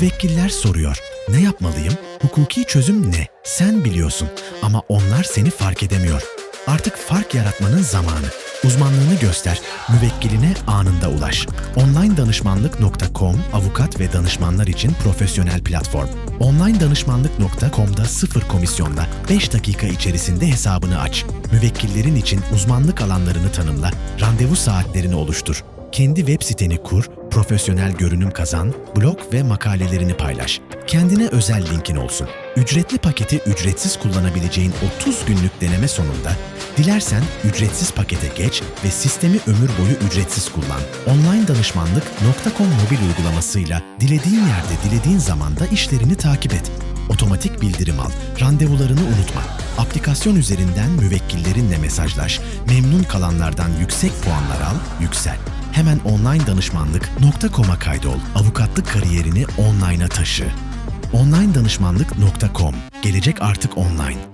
Müvekkiller soruyor. Ne yapmalıyım? Hukuki çözüm ne? Sen biliyorsun ama onlar seni fark edemiyor. Artık fark yaratmanın zamanı. Uzmanlığını göster, müvekkiline anında ulaş. OnlineDanışmanlık.com avukat ve danışmanlar için profesyonel platform. OnlineDanışmanlık.com'da sıfır komisyonla 5 dakika içerisinde hesabını aç. Müvekkillerin için uzmanlık alanlarını tanımla, randevu saatlerini oluştur. Kendi web siteni kur, profesyonel görünüm kazan, blog ve makalelerini paylaş. Kendine özel linkin olsun. Ücretli paketi ücretsiz kullanabileceğin 30 günlük deneme sonunda dilersen ücretsiz pakete geç ve sistemi ömür boyu ücretsiz kullan. Online danışmanlık.com mobil uygulamasıyla dilediğin yerde dilediğin zamanda işlerini takip et. Otomatik bildirim al, randevularını unutma. Aplikasyon üzerinden müvekkillerinle mesajlaş, memnun kalanlardan yüksek puanlar al, yüksel. Hemen online danışmanlık.com'a kaydol. Avukatlık kariyerini online'a taşı. onlinedanışmanlık.com. Gelecek artık online.